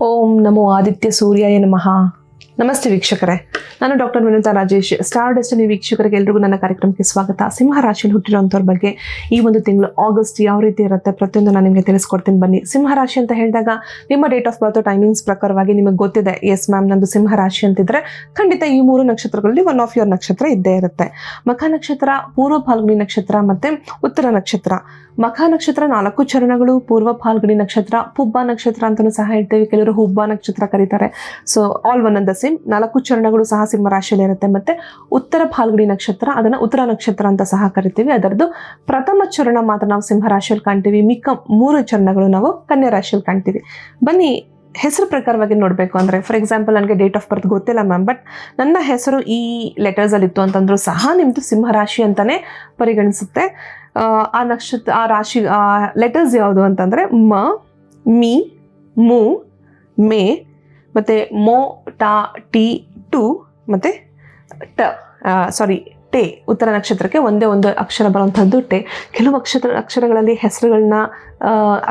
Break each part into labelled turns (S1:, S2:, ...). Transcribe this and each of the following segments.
S1: ಓಂ ನಮೋ ಆದಿತ್ಯ ಸೂರ್ಯಾಯ ನಮಃ ನಮಸ್ತೆ ವೀಕ್ಷಕರೇ. ನಾನು doctor Vinutha Rajesh. Star destiny ವೀಕ್ಷಕರಿಗೆ ಎಲ್ರಿಗೂ ನನ್ನ ಕಾರ್ಯಕ್ರಮಕ್ಕೆ ಸ್ವಾಗತ. ಸಿಂಹ ರಾಶಿಯಲ್ಲಿ ಹುಟ್ಟಿರುವಂಥವ್ರ ಬಗ್ಗೆ ಈ ಒಂದು ತಿಂಗಳು ಆಗಸ್ಟ್ ಯಾವ ರೀತಿ ಇರುತ್ತೆ ಪ್ರತಿಯೊಂದು ನಾನು ನಿಮಗೆ ತಿಳಿಸ್ಕೊಡ್ತೀನಿ. ಬನ್ನಿ. ಸಿಂಹ ರಾಶಿ ಅಂತ ಹೇಳಿದಾಗ ನಿಮ್ಮ ಡೇಟ್ ಆಫ್ ಬರ್ತ್ ಟೈಮಿಂಗ್ಸ್ ಪ್ರಕಾರವಾಗಿ ನಿಮಗೆ ಗೊತ್ತಿದೆ. ಎಸ್ ಮ್ಯಾಮ್ ನಂದು ಸಿಂಹ ರಾಶಿ ಅಂತಿದ್ರೆ ಖಂಡಿತ ಈ ಮೂರು ನಕ್ಷತ್ರಗಳಲ್ಲಿ ಒನ್ ಆಫ್ ಯುವರ್ ನಕ್ಷತ್ರ ಇದ್ದೇ ಇರುತ್ತೆ. ಮಖ ನಕ್ಷತ್ರ, ಪೂರ್ವ ಫಾಲ್ಗುಣಿ ನಕ್ಷತ್ರ ಮತ್ತೆ ಉತ್ತರ ನಕ್ಷತ್ರ. ಮಖ ನಕ್ಷತ್ರ ನಾಲ್ಕು ಚರಣಗಳು, ಪೂರ್ವ ಫಾಲ್ಗುಣಿ ನಕ್ಷತ್ರ, ಪುಬ್ಬ ನಕ್ಷತ್ರ ಅಂತಲೂ ಸಹ ಹೇಳ್ತೇವೆ. ಕೆಲವರು ಹುಬ್ಬ ನಕ್ಷತ್ರ ಕರೀತಾರೆ. ಸೊ ಆಲ್ ಒನ್ ಅಂದ ಸೇಮ್ ನಾಲ್ಕು ಚರಣಗಳು ಸಹ ಸಿಂಹ ರಾಶಿಯಲ್ಲಿ ಇರುತ್ತೆ. ಮತ್ತೆ ಉತ್ತರ ಫಾಲ್ಗುಡಿ ನಕ್ಷತ್ರ ಅದನ್ನ ಉತ್ತರ ನಕ್ಷತ್ರ ಅಂತ ಸಹ ಕರಿತೀವಿ. ಅದರದ್ದು ಪ್ರಥಮ ಚರಣ ಮಾತ್ರ ನಾವು ಸಿಂಹ ರಾಶಿಯಲ್ಲಿ ಕಾಣ್ತೀವಿ. ಮಿಕ್ಕ ಮೂರು ಚರಣಗಳು ನಾವು ಕನ್ಯಾ ರಾಶಿಯಲ್ಲಿ ಕಾಣ್ತೀವಿ. ಬನ್ನಿ ಹೆಸರು ಪ್ರಕಾರವಾಗಿ ನೋಡಬೇಕು ಅಂದರೆ ಫಾರ್ ಎಕ್ಸಾಂಪಲ್ ನನಗೆ ಡೇಟ್ ಆಫ್ ಬರ್ತ್ ಗೊತ್ತಿಲ್ಲ ಮ್ಯಾಮ್ ಬಟ್ ನನ್ನ ಹೆಸರು ಈ ಲೆಟರ್ಸಲ್ಲಿತ್ತು ಅಂತಂದ್ರೂ ಸಹ ನಿಮ್ಮದು ಸಿಂಹ ರಾಶಿ ಅಂತಲೇ ಪರಿಗಣಿಸುತ್ತೆ. ಆ, ನಕ್ಷತ್ರ ಆ ರಾಶಿ ಲೆಟರ್ಸ್ ಯಾವುದು ಅಂತಂದರೆ ಮ ಮಿ ಮು ಮೇ ಮತ್ತು ಮೋ ಟಾ ಟಿ ಟು ಮತ್ತು ಟ ಸಾರಿ ಟೆ ಉತ್ತರ ನಕ್ಷತ್ರಕ್ಕೆ ಒಂದೇ ಒಂದು ಅಕ್ಷರ ಬರುವಂಥದ್ದು ಟೆ ಕೆಲವು ಅಕ್ಷರ ಅಕ್ಷರಗಳಲ್ಲಿ ಹೆಸರುಗಳನ್ನ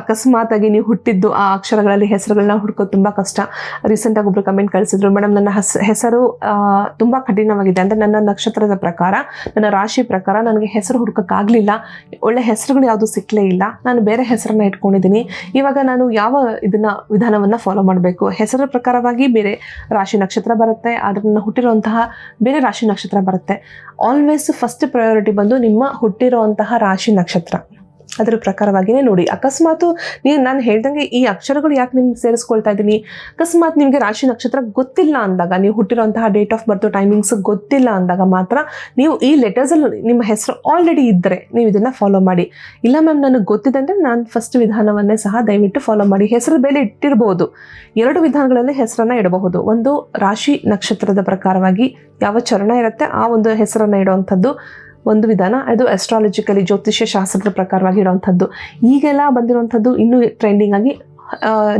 S1: ಅಕಸ್ಮಾತಾಗಿ ನೀವು ಹುಟ್ಟಿದ್ದು ಆ ಅಕ್ಷರಗಳಲ್ಲಿ ಹೆಸರುಗಳನ್ನ ಹುಡ್ಕೋದು ತುಂಬ ಕಷ್ಟ. ರೀಸೆಂಟಾಗಿ ಒಬ್ಬರು ಕಮೆಂಟ್ ಕಳಿಸಿದ್ರು ಮೇಡಮ್ ನನ್ನ ಹಸ್, ಹೆಸರು ತುಂಬ ಕಠಿಣವಾಗಿದೆ. ಅಂದರೆ ನನ್ನ ನಕ್ಷತ್ರದ ಪ್ರಕಾರ, ನನ್ನ ರಾಶಿ ಪ್ರಕಾರ ನನಗೆ ಹೆಸರು ಹುಡ್ಕೋಕ್ಕಾಗಲಿಲ್ಲ. ಒಳ್ಳೆ ಹೆಸರುಗಳು ಯಾವುದು ಸಿಕ್ಕಲೇ ಇಲ್ಲ. ನಾನು ಬೇರೆ ಹೆಸರನ್ನ ಇಟ್ಕೊಂಡಿದ್ದೀನಿ. ಇವಾಗ ನಾನು ಯಾವ ಇದನ್ನ, ವಿಧಾನವನ್ನು ಫಾಲೋ ಮಾಡಬೇಕು? ಹೆಸರ ಪ್ರಕಾರವಾಗಿ ಬೇರೆ ರಾಶಿ ನಕ್ಷತ್ರ ಬರುತ್ತೆ. ಆದರೆ ನನ್ನ ಹುಟ್ಟಿರುವಂತಹ ಬೇರೆ ರಾಶಿ ನಕ್ಷತ್ರ ಬರುತ್ತೆ. ಆಲ್ವೇಸ್ ಫಸ್ಟ್ ಪ್ರಯಾರಿಟಿ ಬಂದು ನಿಮ್ಮ ಹುಟ್ಟಿರುವಂತಹ ರಾಶಿ ನಕ್ಷತ್ರ. ಅದರ ಪ್ರಕಾರವಾಗಿಯೇ ನೋಡಿ. ಅಕಸ್ಮಾತ್ ನೀವು ನಾನು ಹೇಳ್ದಂಗೆ ಈ ಅಕ್ಷರಗಳು ಯಾಕೆ ನಿಮ್ಗೆ ಸೇರಿಸ್ಕೊಳ್ತಾ ಇದ್ದೀನಿ? ಅಕಸ್ಮಾತ್ ನಿಮಗೆ ರಾಶಿ ನಕ್ಷತ್ರ ಗೊತ್ತಿಲ್ಲ ಅಂದಾಗ, ನೀವು ಹುಟ್ಟಿರುವಂತಹ ಡೇಟ್ ಆಫ್ ಬರ್ತ್ ಟೈಮಿಂಗ್ಸ್ ಗೊತ್ತಿಲ್ಲ ಅಂದಾಗ ಮಾತ್ರ ನೀವು ಈ ಲೆಟರ್ಸಲ್ಲಿ ನಿಮ್ಮ ಹೆಸರು ಆಲ್ರೆಡಿ ಇದ್ದರೆ ನೀವು ಇದನ್ನು ಫಾಲೋ ಮಾಡಿ. ಇಲ್ಲ ಮ್ಯಾಮ್ ನನಗೆ ಗೊತ್ತಿದೆ ಅಂದರೆ ನಾನು ಫಸ್ಟ್ ವಿಧಾನವನ್ನೇ ಸಹ ದಯವಿಟ್ಟು ಫಾಲೋ ಮಾಡಿ. ಹೆಸರು ಮೇಲೆ ಇಟ್ಟಿರ್ಬೋದು. ಎರಡು ವಿಧಾನಗಳಲ್ಲಿ ಹೆಸರನ್ನು ಇಡಬಹುದು. ಒಂದು ರಾಶಿ ನಕ್ಷತ್ರದ ಪ್ರಕಾರವಾಗಿ ಯಾವ ಚರಣ ಇರುತ್ತೆ, ಆ ಒಂದು ಹೆಸರನ್ನು ಇಡುವಂಥದ್ದು ಒಂದು ವಿಧಾನ, ಅದು ಅಸ್ಟ್ರಾಲಜಿಕಲಿ ಜ್ಯೋತಿಷ್ಯ ಶಾಸ್ತ್ರದ ಪ್ರಕಾರವಾಗಿ ಇಡುವಂಥದ್ದು ಈಗೆಲ್ಲ ಬಂದಿರುವಂಥದ್ದು ಇನ್ನೂ ಟ್ರೆಂಡಿಂಗ್ ಆಗಿ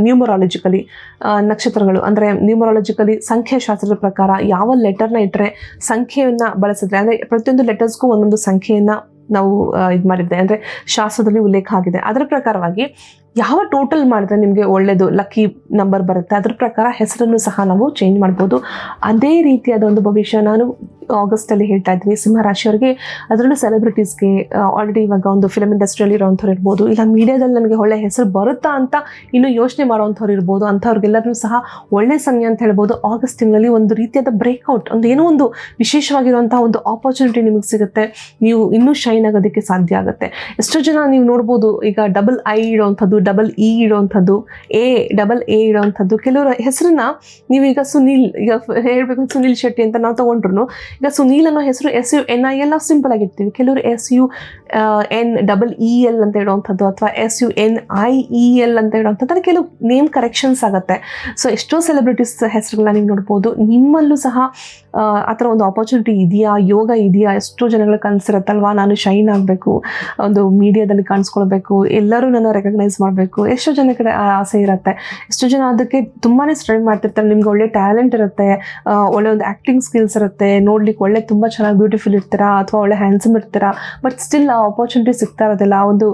S1: ನ್ಯೂಮರಾಲಜಿಕಲಿ ನಕ್ಷತ್ರಗಳು. ಅಂದರೆ ನ್ಯೂಮರಾಲಜಿಕಲಿ ಸಂಖ್ಯಾಶಾಸ್ತ್ರದ ಪ್ರಕಾರ ಯಾವ ಲೆಟರ್ನ ಇಟ್ಟರೆ ಸಂಖ್ಯೆಯನ್ನು ಬಳಸಿದ್ರೆ, ಅಂದರೆ ಪ್ರತಿಯೊಂದು ಲೆಟರ್ಸ್ಗೂ ಒಂದೊಂದು ಸಂಖ್ಯೆಯನ್ನು ನಾವು ಇದು ಮಾಡಿದ್ದೆ ಅಂದರೆ ಶಾಸ್ತ್ರದಲ್ಲಿ ಉಲ್ಲೇಖ ಆಗಿದೆ. ಅದರ ಪ್ರಕಾರವಾಗಿ ಯಾವ ಟೋಟಲ್ ಮಾಡಿದ್ರೆ ನಿಮಗೆ ಒಳ್ಳೆಯದು ಲಕ್ಕಿ ನಂಬರ್ ಬರುತ್ತೆ, ಅದ್ರ ಪ್ರಕಾರ ಹೆಸರನ್ನು ಸಹ ನಾವು ಚೇಂಜ್ ಮಾಡ್ಬೋದು. ಅದೇ ರೀತಿಯಾದ ಒಂದು ಭವಿಷ್ಯ ನಾನು ಆಗಸ್ಟಲ್ಲಿ ಹೇಳ್ತಾ ಇದ್ದೀನಿ ಸಿಂಹರಾಶಿಯವರಿಗೆ ಅದರಲ್ಲೂ ಸೆಲೆಬ್ರಿಟೀಸ್ಗೆ ಆಲ್ರೆಡಿ ಇವಾಗ ಒಂದು ಫಿಲಮ್ ಇಂಡಸ್ಟ್ರಿಯಲ್ಲಿ ಇರೋವಂಥವ್ರು ಇರ್ಬೋದು. ಇಲ್ಲ ಮೀಡಿಯಾದಲ್ಲಿ ನನಗೆ ಒಳ್ಳೆ ಹೆಸರು ಬರುತ್ತಾ ಅಂತ ಇನ್ನೂ ಯೋಚನೆ ಮಾಡೋವಂಥವ್ರು ಇರ್ಬೋದು. ಅಂಥವ್ರಿಗೆಲ್ಲರೂ ಸಹ ಒಳ್ಳೆ ಸಮಯ ಅಂತ ಹೇಳ್ಬೋದು. ಆಗಸ್ಟ್ ತಿಂಗಳಲ್ಲಿ ಒಂದು ರೀತಿಯಾದ ಬ್ರೇಕ್ಔಟ್ ಒಂದು ಏನೋ ಒಂದು ವಿಶೇಷವಾಗಿರುವಂಥ ಒಂದು ಆಪರ್ಚುನಿಟಿ ನಿಮಗೆ ಸಿಗುತ್ತೆ. ನೀವು ಇನ್ನೂ ಶೈನ್ ಆಗೋದಕ್ಕೆ ಸಾಧ್ಯ ಆಗುತ್ತೆ. ಎಷ್ಟೋ ಜನ ನೀವು ನೋಡ್ಬೋದು, ಈಗ ಡಬಲ್ ಐ ಇಡೋವಂಥದ್ದು ಡಬಲ್ ಇ ಇಡೋವಂಥದ್ದು ಎ ಡಬಲ್ ಎ ಇಡೋವಂಥದ್ದು ಕೆಲವರ ಹೆಸರನ್ನ ನೀವೀಗ ಸುನೀಲ್, ಈಗ ಹೇಳಬೇಕು ಸುನೀಲ್ ಶೆಟ್ಟಿ ಅಂತ ನಾವು ತೊಗೊಂಡ್ರು ಈಗ ಸುನೀಲ್ ಅನ್ನೋ ಹೆಸರು S U N I L ನಾವು ಸಿಂಪಲ್ ಆಗಿರ್ತೀವಿ ಕೆಲವರು S U N double E L ಅಂತ ಹೇಳುವಂಥದ್ದು ಅಥವಾ S U N I E L ಅಂತ ಹೇಳುವಂಥದ್ದು ಅದಕ್ಕೆ ಕೆಲವು ನೇಮ್ ಕರೆಕ್ಷನ್ಸ್ ಆಗುತ್ತೆ. ಸೊ ಎಷ್ಟೋ ಸೆಲೆಬ್ರಿಟೀಸ್ ಹೆಸರುಗಳನ್ನ ನೀವು ನೋಡ್ಬೋದು. ನಿಮ್ಮಲ್ಲೂ ಸಹ ಆ, ಥರ ಒಂದು ಆಪರ್ಚುನಿಟಿ ಇದೆಯಾ? ಯೋಗ ಇದೆಯಾ? ಎಷ್ಟೋ ಜನಗಳ ಕನಸಿರುತ್ತಲ್ವಾ ನಾನು ಶೈನ್ ಆಗಬೇಕು ಒಂದು ಮೀಡಿಯಾದಲ್ಲಿ ಕಾಣಿಸ್ಕೊಳ್ಬೇಕು ಎಲ್ಲರೂ ನನ್ನ ರೆಕಗ್ನೈಸ್ ಮಾಡಬೇಕು. ಎಷ್ಟೋ ಜನ ಕಡೆ ಆಸೆ ಇರುತ್ತೆ. ಎಷ್ಟೋ ಜನ ಅದಕ್ಕೆ ತುಂಬಾ ಸ್ಟ್ರೈ ಮಾಡ್ತಿರ್ತಾರೆ. ನಿಮ್ಗೆ ಒಳ್ಳೆ ಟ್ಯಾಲೆಂಟ್ ಇರುತ್ತೆ ಒಳ್ಳೆ ಒಂದು ಆ್ಯಕ್ಟಿಂಗ್ ಸ್ಕಿಲ್ಸ್ ಇರುತ್ತೆ. ನೋಡ್ಲಿಕ್ಕೆ ಒಳ್ಳೆ ತುಂಬ ಚೆನ್ನಾಗಿ ಬ್ಯೂಟಿಫುಲ್ ಇರ್ತೀರಾ? ಅಥವಾ ಒಳ್ಳೆ ಹ್ಯಾಂಡ್ಸಮ್ ಇರ್ತೀರಾ? ಬಟ್ ಸ್ಟಿಲ್ ಆಪರ್ಚುನಿಟಿ ಸಿಗ್ತಾ ಇರೋದಿಲ್ಲ. ಒಂದು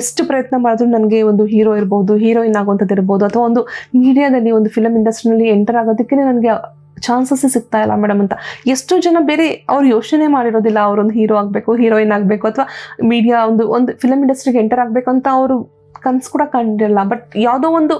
S1: ಎಷ್ಟು ಪ್ರಯತ್ನ ಮಾಡಿದ್ರು ನನಗೆ ಒಂದು ಹೀರೋ ಇರ್ಬೋದು ಹೀರೋಯಿನ್ ಆಗುವಂಥದ್ದು ಇರ್ಬೋದು, ಅಥವಾ ಒಂದು ಮೀಡಿಯಾದಲ್ಲಿ ಒಂದು ಫಿಲಮ್ ಇಂಡಸ್ಟ್ರಿನಲ್ಲಿ ಎಂಟರ್ ಆಗೋದಕ್ಕೆ ನನಗೆ ಚಾನ್ಸಸ್ ಸಿಗ್ತಾ ಇಲ್ಲ ಮೇಡಮ್ ಅಂತ. ಎಷ್ಟೋ ಜನ ಬೇರೆ ಅವ್ರು ಯೋಚನೆ ಮಾಡಿರೋದಿಲ್ಲ ಅವರೊಂದು ಹೀರೋ ಆಗಬೇಕು ಹೀರೋಯಿನ್ ಆಗಬೇಕು, ಅಥವಾ ಮೀಡಿಯಾ ಒಂದು ಒಂದು ಫಿಲಮ್ ಇಂಡಸ್ಟ್ರಿಗೆ ಎಂಟರ್ ಆಗಬೇಕು ಅಂತ ಅವರು ಕನ್ಸು ಕೂಡ ಕಂಡಿರಲ್ಲ. ಬಟ್ ಯಾವುದೋ ಒಂದು,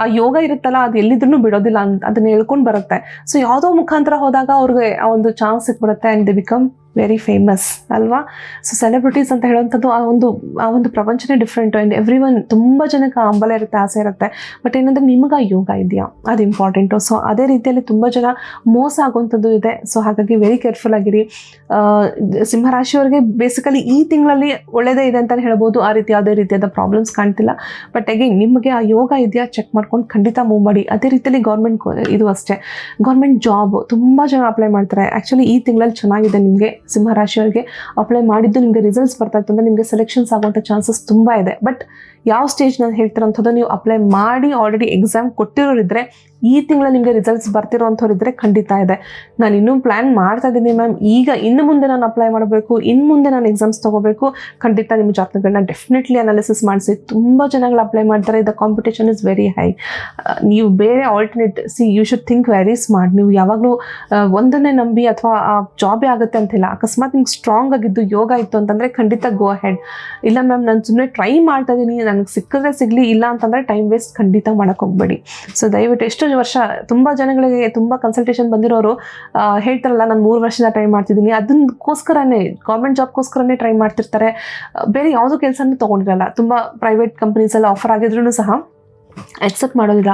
S1: ಆ ಯೋಗ ಇರುತ್ತಲ್ಲ, ಅದು ಎಲ್ಲಿದ್ರು ಬಿಡೋದಿಲ್ಲ ಅಂತ, ಅದನ್ನ ಹೇಳ್ಕೊಂಡು ಬರುತ್ತೆ. ಸೊ ಯಾವುದೋ ಮುಖಾಂತರ ಹೋದಾಗ ಅವ್ರಿಗೆ ಆ ಒಂದು ಚಾನ್ಸ್ ಸಿಕ್ಬಿಡುತ್ತೆ and they become very famous ಅಲ್ವಾ? ಸೊ ಸೆಲೆಬ್ರಿಟೀಸ್ ಅಂತ ಹೇಳುವಂಥದ್ದು ಆ ಒಂದು ಆ ಒಂದು ಪ್ರಪಂಚನೇ ಡಿಫ್ರೆಂಟ್ ಆ್ಯಂಡ್ ಎವ್ರಿ ಒನ್ ತುಂಬ ಜನಕ್ಕೆ ಹಂಬಲ ಇರುತ್ತೆ, ಆಸೆ ಇರುತ್ತೆ. ಬಟ್ ಏನಂದರೆ ನಿಮಗೆ ಯೋಗ ಇದೆಯಾ? ಅದು ಇಂಪಾರ್ಟೆಂಟು ಸೊ ಅದೇ ರೀತಿಯಲ್ಲಿ ತುಂಬ ಜನ ಮೋಸ ಆಗುವಂಥದ್ದು ಇದೆ. ಸೊ ಹಾಗಾಗಿ ವೆರಿ ಕೇರ್ಫುಲ್ ಆಗಿರಿ. ಸಿಂಹರಾಶಿಯವರಿಗೆ ಬೇಸಿಕಲಿ ಈ ತಿಂಗಳಲ್ಲಿ ಒಳ್ಳೆಯದೇ ಇದೆ ಅಂತಲೇ ಹೇಳ್ಬೋದು. ಆ ರೀತಿ ಯಾವುದೇ ರೀತಿಯಾದ ಪ್ರಾಬ್ಲಮ್ಸ್ ಕಾಣ್ತಿಲ್ಲ. ಬಟ್ ಅಗೇನ್ ನಿಮಗೆ ಆ ಯೋಗ ಇದೆಯಾ? ಚೆಕ್ ಮಾಡ್ಕೊಂಡು ಖಂಡಿತ ಮೂವ್ ಮಾಡಿ. ಅದೇ ರೀತಿಯಲ್ಲಿ ಗೌರ್ಮೆಂಟ್ ಇದು ಅಷ್ಟೇ. ಗೌರ್ಮೆಂಟ್ ಜಾಬ್ ತುಂಬ ಜನ ಅಪ್ಲೈ ಮಾಡ್ತಾರೆ. ಆ್ಯಕ್ಚುಲಿ ಈ ತಿಂಗಳಲ್ಲಿ ಚೆನ್ನಾಗಿದೆ ನಿಮಗೆ. ಸಿಂಹರಾಶಿಯವರಿಗೆ ಅಪ್ಲೈ ಮಾಡಿದ್ದು ನಿಮಗೆ ರಿಸಲ್ಟ್ಸ್ ಬರ್ತಾ ಇತ್ತು ಅಂದರೆ ನಿಮಗೆ ಸೆಲೆಕ್ಷನ್ಸ್ ಆಗುವಂಥ ಚಾನ್ಸಸ್ ತುಂಬ ಇದೆ. ಬಟ್ ಯಾವ ಸ್ಟೇಜ್ನಲ್ಲಿ ಹೇಳ್ತಿರೋಂಥದ್ದು ನೀವು ಅಪ್ಲೈ ಮಾಡಿ ಆಲ್ರೆಡಿ ಎಕ್ಸಾಮ್ ಕೊಟ್ಟಿರೋರಿದ್ರೆ ಈ ತಿಂಗಳ ನಿಮಗೆ ರಿಸಲ್ಟ್ಸ್ ಬರ್ತಿರೋಂಥವ್ರು ಇದ್ರೆ ಖಂಡಿತ ಇದೆ. ನಾನು ಇನ್ನೂ ಪ್ಲ್ಯಾನ್ ಮಾಡ್ತಾ ಇದ್ದೀನಿ ಮ್ಯಾಮ್ ಈಗ ಇನ್ನು ಮುಂದೆ ನಾನು ಅಪ್ಲೈ ಮಾಡಬೇಕು ಇನ್ನು ಮುಂದೆ ನಾನು ಎಕ್ಸಾಮ್ಸ್ ತೊಗೋಬೇಕು. ಖಂಡಿತ ನಿಮ್ಮ ಜಾತಕಗಳನ್ನ ಡೆಫಿನೆಟ್ಲಿ ಅನಾಲಿಸಿಸ್ ಮಾಡಿಸಿ. ತುಂಬ ಜನಗಳು ಅಪ್ಲೈ ಮಾಡ್ತಾರೆ. The competition is very high ನೀವು ಬೇರೆ alternate see you should think very smart ನೀವು ಯಾವಾಗಲೂ ಒಂದನ್ನೇ ನಂಬಿ ಅಥವಾ, ಆ ಜಾಬೇ ಆಗುತ್ತೆ ಅಂತಿಲ್ಲ ಅಕಸ್ಮಾತ್ ನಿಮ್ಗೆ ಸ್ಟ್ರಾಂಗ್ ಆಗಿದ್ದು ಯೋಗ ಇತ್ತು ಅಂತಂದರೆ ಖಂಡಿತ ಗೋ ಹೆಡ್ ಇಲ್ಲ ಮ್ಯಾಮ್ ನಾನು ಸುಮ್ಮನೆ ಟ್ರೈ ಮಾಡ್ತಾ ಇದ್ದೀನಿ. ನನಗೆ ಸಿಕ್ಕಿದ್ರೆ ಸಿಗಲಿ, ಇಲ್ಲ ಅಂತಂದರೆ ಟೈಮ್ ವೇಸ್ಟ್ ಖಂಡಿತ ಮಾಡೋಕ್ಕೆ ಹೋಗ್ಬೇಡಿ. ಸೊ ದಯವಿಟ್ಟು ಎಷ್ಟು ವರ್ಷ ತುಂಬ ಜನಗಳಿಗೆ ತುಂಬ ಕನ್ಸಲ್ಟೇಷನ್ ಬಂದಿರೋರು ಹೇಳ್ತಾರಲ್ಲ, ನಾನು ಮೂರು ವರ್ಷದಿಂದ ಟ್ರೈ ಮಾಡ್ತಿದ್ದೀನಿ. ಅದಕ್ಕೋಸ್ಕರನೇ ಗೌರ್ಮೆಂಟ್ ಜಾಬ್ಗೋಸ್ಕರನೇ ಟ್ರೈ ಮಾಡ್ತಿರ್ತಾರೆ. ಬೇರೆ ಯಾವುದೋ ಕೆಲಸನೂ ತೊಗೊಂಡಿರಲ್ಲ. ತುಂಬ ಪ್ರೈವೇಟ್ ಕಂಪ್ನೀಸೆಲ್ಲ ಆಫರ್ ಆಗಿದ್ರೂ ಸಹ ಅಕ್ಸೆಪ್ಟ್ ಮಾಡೋದಿಲ್ಲ.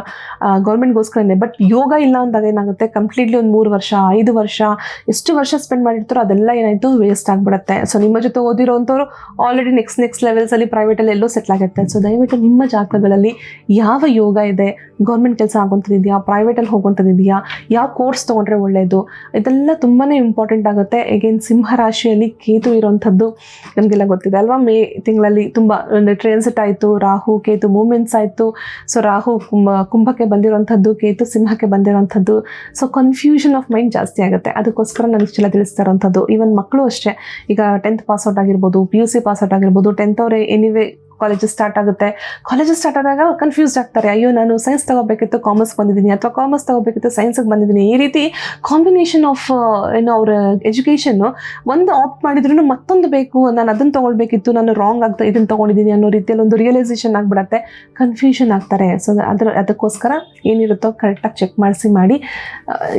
S1: ಗೌರ್ಮೆಂಟ್ಗೋಸ್ಕರನೇ ಬಟ್ ಯೋಗ ಇಲ್ಲ ಅಂದಾಗ ಏನಾಗುತ್ತೆ? ಕಂಪ್ಲೀಟ್ಲಿ ಒಂದು ಮೂರು ವರ್ಷ, ಐದು ವರ್ಷ, ಎಷ್ಟು ವರ್ಷ ಸ್ಪೆಂಡ್ ಮಾಡಿರ್ತಾರೋ ಅದೆಲ್ಲ ಏನಾಯಿತು ವೇಸ್ಟ್ ಆಗಿಬಿಡುತ್ತೆ. ಸೊ ನಿಮ್ಮ ಜೊತೆ ಓದಿರೋಂಥವ್ರು ಆಲ್ರೆಡಿ ನೆಕ್ಸ್ಟ್ ನೆಕ್ಸ್ಟ್ ಲೆವೆಲ್ಸಲ್ಲಿ ಪ್ರೈವೇಟಲ್ಲಿ ಎಲ್ಲೋ ಸೆಟ್ಲ್ ಆಗುತ್ತೆ. ಸೊ ದಯವಿಟ್ಟು ನಿಮ್ಮ ಜಾಗಗಳಲ್ಲಿ ಯಾವ ಯೋಗ ಇದೆ? ಗೌರ್ಮೆಂಟ್ ಕೆಲಸ ಆಗೋಂಥದ್ದಿದೆಯಾ ಪ್ರೈವೇಟಲ್ಲಿ ಹೋಗುವಂಥದ್ದಿದೆಯಾ ಯಾವ ಕೋರ್ಸ್ ತೊಗೊಂಡ್ರೆ ಒಳ್ಳೆಯದು ಇದೆಲ್ಲ ತುಂಬಾ ಇಂಪಾರ್ಟೆಂಟ್ ಆಗುತ್ತೆ. ಎಗೇನ್ ಸಿಂಹ ರಾಶಿಯಲ್ಲಿ ಕೇತು ಇರೋವಂಥದ್ದು ನಮಗೆಲ್ಲ ಗೊತ್ತಿದೆ ಅಲ್ವಾ? ಮೇ ತಿಂಗಳಲ್ಲಿ ತುಂಬ, ಒಂದು ಟ್ರಾನ್ಸಿಟ್ ಆಯಿತು. ರಾಹು, ಕೇತು ಮೂಮೆಂಟ್ಸ್ ಆಯಿತು. ಸೊ ರಾಹು ಕುಂಭ ಕುಂಭಕ್ಕೆ ಬಂದಿರುವಂಥದ್ದು, ಕೇತು ಸಿಂಹಕ್ಕೆ ಬಂದಿರುವಂಥದ್ದು. ಸೊ ಕನ್ಫ್ಯೂಷನ್ ಆಫ್ ಮೈಂಡ್ ಜಾಸ್ತಿ ಆಗುತ್ತೆ. ಅದಕ್ಕೋಸ್ಕರ ನಾನು ಇಷ್ಟೆಲ್ಲ ತಿಳಿಸ್ತಾ ಇರೋಂಥದ್ದು ಈವನ್ ಮಕ್ಕಳು ಅಷ್ಟೇ. ಈಗ ಟೆಂತ್ ಪಾಸ್ ಔಟ್ ಆಗಿರ್ಬೋದು P U C pass out ಆಗಿರ್ಬೋದು ಟೆಂತ್ ಅವರೇ ಎನಿವೇ ಕಾಲೇಜಸ್ ಸ್ಟಾರ್ಟ್ ಆಗುತ್ತೆ. ಕಾಲೇಜಸ್ ಸ್ಟಾರ್ಟ್ ಆದಾಗ ಕನ್ಫ್ಯೂಸ್ಡ್ ಆಗ್ತಾರೆ. ಅಯ್ಯೋ, ನಾನು ಸೈನ್ಸ್ ತಗೋಬೇಕಿತ್ತು ಕಾಮರ್ಸ್ ಬಂದಿದ್ದೀನಿ ಅಥವಾ ಕಾಮರ್ಸ್ ತಗೋಬೇಕಿತ್ತು ಸೈನ್ಸ್ಗೆ ಬಂದಿದ್ದೀನಿ. ಈ ರೀತಿ ಕಾಂಬಿನೇಷನ್ ಆಫ್ ಏನೋ ಅವ್ರ ಎಜುಕೇಷನ್ನು ಒಂದು ಆಪ್ಟ್ ಮಾಡಿದ್ರು ಮತ್ತೊಂದು ಬೇಕು, ನಾನು ಅದನ್ನು ತೊಗೊಳ್ಬೇಕಿತ್ತು, ನಾನು ರಾಂಗ್ ಆಗ್ತಾ ಇದನ್ನು ತೊಗೊಂಡಿದ್ದೀನಿ ಅನ್ನೋ ರೀತಿಯಲ್ಲಿ ಒಂದು ರಿಯಲೈಸೇಷನ್ ಆಗಿಬಿಡತ್ತೆ. ಕನ್ಫ್ಯೂಷನ್ ಆಗ್ತಾರೆ. ಸೊ ಅದರ, ಅದಕ್ಕೋಸ್ಕರ ಏನಿರುತ್ತೋ ಕರೆಕ್ಟಾಗಿ ಚೆಕ್ ಮಾಡಿಸಿ ಮಾಡಿ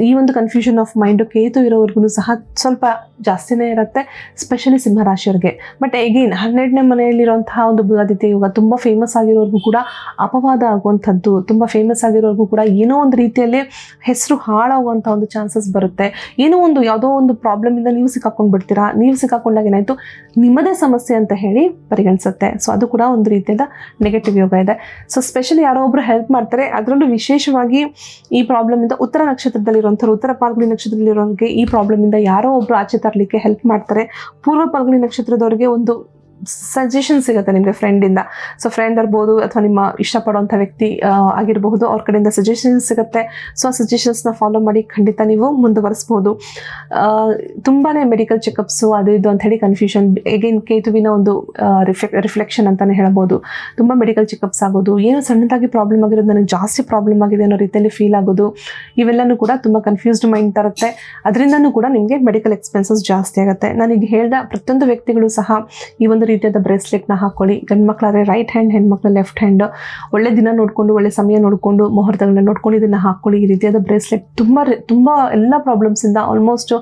S1: ಈ ಒಂದು ಕನ್ಫ್ಯೂಷನ್ ಆಫ್ ಮೈಂಡು ಕೇತು ಇರೋವರೆಗೂ ಸಹ ಸ್ವಲ್ಪ ಜಾಸ್ತಿನೇ ಇರುತ್ತೆ ಸ್ಪೆಷಲಿ ಸಿಂಹರಾಶಿಯವ್ರಿಗೆ. ಬಟ್ ಎಗೇನ್ ಹನ್ನೆರಡನೇ ಮನೆಯಲ್ಲಿರುವಂತಹ ಒಂದು ಬುಧಾದಿತ್ಯ ಯೋಗ ತುಂಬ ಫೇಮಸ್ ಆಗಿರೋರ್ಗೂ ಕೂಡ ಅಪವಾದ ಆಗುವಂಥದ್ದು, ತುಂಬ ಫೇಮಸ್ ಆಗಿರೋರ್ಗೂ ಕೂಡ ಏನೋ ಒಂದು ರೀತಿಯಲ್ಲಿ ಹೆಸರು ಹಾಳಾಗುವಂಥ ಒಂದು ಚಾನ್ಸಸ್ ಬರುತ್ತೆ. ಏನೋ ಒಂದು ಯಾವುದೋ ಒಂದು ಪ್ರಾಬ್ಲಮಿಂದ ನೀವು ಸಿಕ್ಕಾಕೊಂಡು ಬಿಡ್ತೀರಾ ನೀವು ಸಿಕ್ಕಾಕೊಂಡಾಗ ಏನಾಯಿತು? ನಿಮ್ಮದೇ ಸಮಸ್ಯೆ ಅಂತ ಹೇಳಿ ಪರಿಗಣಿಸುತ್ತೆ. ಸೊ ಅದು ಕೂಡ ಒಂದು ರೀತಿಯಿಂದ ನೆಗೆಟಿವ್ ಯೋಗ ಇದೆ. ಸೊ ಸ್ಪೆಷಲಿ ಯಾರೋ ಒಬ್ಬರು ಹೆಲ್ಪ್ ಮಾಡ್ತಾರೆ. ಅದರಲ್ಲೂ ವಿಶೇಷವಾಗಿ ಈ ಪ್ರಾಬ್ಲಮಿಂದ ಉತ್ತರ ನಕ್ಷತ್ರದಲ್ಲಿರುವಂಥವ್ರು, ಉತ್ತರ ಪಾಲ್ಗುಣಿ ನಕ್ಷತ್ರದಲ್ಲಿರೋರಿಗೆ ಈ ಪ್ರಾಬ್ಲಮಿಂದ ಯಾರೋ ಒಬ್ಬರು ಆಚೆ ತರಲಿಕ್ಕೆ ಹೆಲ್ಪ್ ಮಾಡ್ತಾರೆ. ಪೂರ್ವ ಪಾಲ್ಗುಣಿ ನಕ್ಷತ್ರದವರಿಗೆ ಒಂದು ಸಜೆಷನ್ ಸಿಗುತ್ತೆ ನಿಮಗೆ ಫ್ರೆಂಡಿಂದ ಸೊ ಫ್ರೆಂಡ್ ಇರ್ಬೋದು ಅಥವಾ ನಿಮ್ಮ ಇಷ್ಟಪಡುವಂಥ ವ್ಯಕ್ತಿ ಆಗಿರಬಹುದು, ಅವ್ರ ಕಡೆಯಿಂದ ಸಜೆಷನ್ಸ್ ಸಿಗುತ್ತೆ. ಸೊ ಆ ಸಜೆಷನ್ಸ್ನ ಫಾಲೋ ಮಾಡಿ ಖಂಡಿತ ನೀವು ಮುಂದುವರಿಸ್ಬೋದು. ತುಂಬಾ ಮೆಡಿಕಲ್ ಚೆಕಪ್ಸು ಅದು ಇದು ಅಂತ ಹೇಳಿ ಕನ್ಫ್ಯೂಷನ್ ಎಗೇನ್ ಕೇತುವಿನ ಒಂದು ರಿಫ್ಲೆಕ್ ರಿಫ್ಲೆಕ್ಷನ್ ಅಂತಲೇ ಹೇಳ್ಬೋದು. ತುಂಬ ಮೆಡಿಕಲ್ ಚೆಕಪ್ಸ್ ಆಗೋದು. ಏನು ಸಣ್ಣದಾಗಿ ಪ್ರಾಬ್ಲಮ್ ಆಗಿರೋದು, ನನಗೆ ಜಾಸ್ತಿ ಪ್ರಾಬ್ಲಮ್ ಆಗಿದೆ ಅನ್ನೋ ರೀತಿಯಲ್ಲಿ ಫೀಲ್ ಆಗೋದು. ಇವೆಲ್ಲನೂ ಕೂಡ ತುಂಬ ಕನ್ಫ್ಯೂಸ್ಡ್ ಮೈಂಡ್ ತರುತ್ತೆ. ಅದರಿಂದನೂ ಕೂಡ ನಿಮಗೆ ಮೆಡಿಕಲ್ ಎಕ್ಸ್ಪೆನ್ಸಸ್ ಜಾಸ್ತಿ ಆಗುತ್ತೆ. ನಾನೀಗ ಹೇಳ್ದ ಪ್ರತಿಯೊಂದು ವ್ಯಕ್ತಿಗಳು ಸಹ ಈ ಒಂದು ರೀತಿಯಾದ ಬ್ರೇಸ್ಲೆಟ್ನ ಹಾಕೊಳ್ಳಿ. ಗಂಡು ಮಕ್ಕಳಾದರೆ ರೈಟ್ ಹ್ಯಾಂಡ್ ಹೆಣ್ಮಕ್ಳು ಲೆಫ್ಟ್ ಹ್ಯಾಂಡ್ ಒಳ್ಳೆ ದಿನ ನೋಡಿಕೊಂಡು, ಒಳ್ಳೆ ಸಮಯ ನೋಡಿಕೊಂಡು, ಮುಹೂರ್ತಗಳನ್ನ ನೋಡ್ಕೊಂಡು ಇದನ್ನು ಹಾಕ್ಕೊಳ್ಳಿ ಈ ರೀತಿಯಾದ ಬ್ರೇಸ್ಲೆಟ್ ತುಂಬ ತುಂಬ ಎಲ್ಲ ಪ್ರಾಬ್ಲಮ್ಸಿಂದ ಆಲ್ಮೋಸ್ಟ್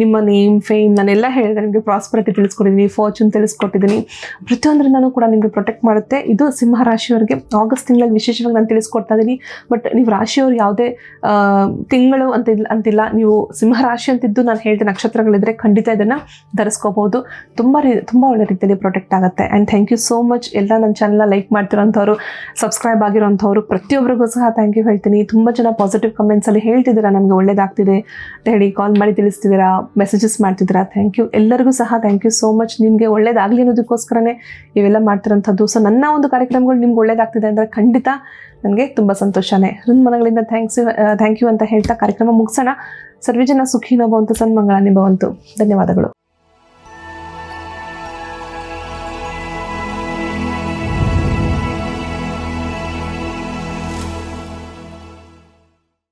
S1: ನಿಮ್ಮ ನೇಮ್ ಫೇಮ್ ನಾನೆಲ್ಲ ಹೇಳಿದೆ ನಿಮಗೆ ಪ್ರಾಸ್ಪರಿಟಿ ತಿಳಿಸ್ಕೊಟ್ಟಿದ್ದೀನಿ ಫಾರ್ಚೂನ್ ತಿಳಿಸ್ಕೊಟ್ಟಿದ್ದೀನಿ ಪ್ರತಿಯೊಂದರಿಂದನೂ ಕೂಡ ನಿಮಗೆ ಪ್ರೊಟೆಕ್ಟ್ ಮಾಡುತ್ತೆ. ಇದು ಸಿಂಹ ರಾಶಿಯವರಿಗೆ ಆಗಸ್ಟ್ ತಿಂಗಳಲ್ಲಿ ವಿಶೇಷವಾಗಿ ನಾನು ತಿಳಿಸ್ಕೊಡ್ತಾ ಇದ್ದೀನಿ ಬಟ್ ನೀವು ರಾಶಿಯವರು ಯಾವುದೇ ತಿಂಗಳು ಅಂತ ಅಂತಿಲ್ಲ. ನೀವು ಸಿಂಹ ರಾಶಿ ಅಂತಿದ್ದು ನಾನು ಹೇಳಿದ ನಕ್ಷತ್ರಗಳಿದ್ರೆ ಖಂಡಿತ ಇದನ್ನು ಧರಿಸ್ಕೋಬಹುದು ತುಂಬ ರೀ, ತುಂಬ ಒಳ್ಳೆ ರೀತಿಯಲ್ಲಿ ಪ್ರೊಟೆಕ್ಟ್ ಆಗುತ್ತೆ. And thank you so much ಎಲ್ಲ ನನ್ನ ಚಾನಲ್ನ ಲೈಕ್ ಮಾಡ್ತಿರೋಂಥವ್ರು ಸಬ್ಸ್ಕ್ರೈಬ್ ಆಗಿರೋಂಥವ್ರು ಪ್ರತಿಯೊಬ್ಬರಿಗೂ ಸಹ ಥ್ಯಾಂಕ್ ಯು ಹೇಳ್ತೀನಿ. ತುಂಬ ಜನ ಪಾಸಿಟಿವ್ ಕಮೆಂಟ್ಸಲ್ಲಿ ಹೇಳ್ತಿದ್ದೀರಾ ನನಗೆ ಒಳ್ಳೇದಾಗ್ತಿದೆ ಅಂತ ಹೇಳಿ ಕಾಲ್ ಮಾಡಿ ತಿಳಿಸ್ತಿದ್ದೀರಾ ಮೆಸೇಜಸ್ ಮಾಡ್ತಿದ್ದೀರಾ ಥ್ಯಾಂಕ್ ಯು ಎಲ್ಲರಿಗೂ ಸಹ ಥ್ಯಾಂಕ್ ಯು ಸೋ ಮಚ್ ನಿಮಗೆ ಒಳ್ಳೇದಾಗಲಿ ಅನ್ನೋದಕ್ಕೋಸ್ಕರನೇ ಇವೆಲ್ಲ ಮಾಡ್ತಿರೋಂಥದ್ದು. ಸೊ ನನ್ನ ಒಂದು ಕಾರ್ಯಕ್ರಮಗಳು ನಿಮ್ಗೆ ಒಳ್ಳೇದಾಗ್ತಿದೆ ಅಂದರೆ ಖಂಡಿತ ನನಗೆ ತುಂಬ ಸಂತೋಷನೇ. ಮನಗಳಿಂದ ಥ್ಯಾಂಕ್ಸ್ ಥ್ಯಾಂಕ್ ಯು ಅಂತ ಹೇಳ್ತಾ ಕಾರ್ಯಕ್ರಮ ಮುಗಿಸೋಣ. ಸರ್ವೇ ಜನ ಸುಖಿನೋ ಭವಂತು. ಸನ್ಮಂಗಳ ನಿಭವಂತು ಧನ್ಯವಾದಗಳು.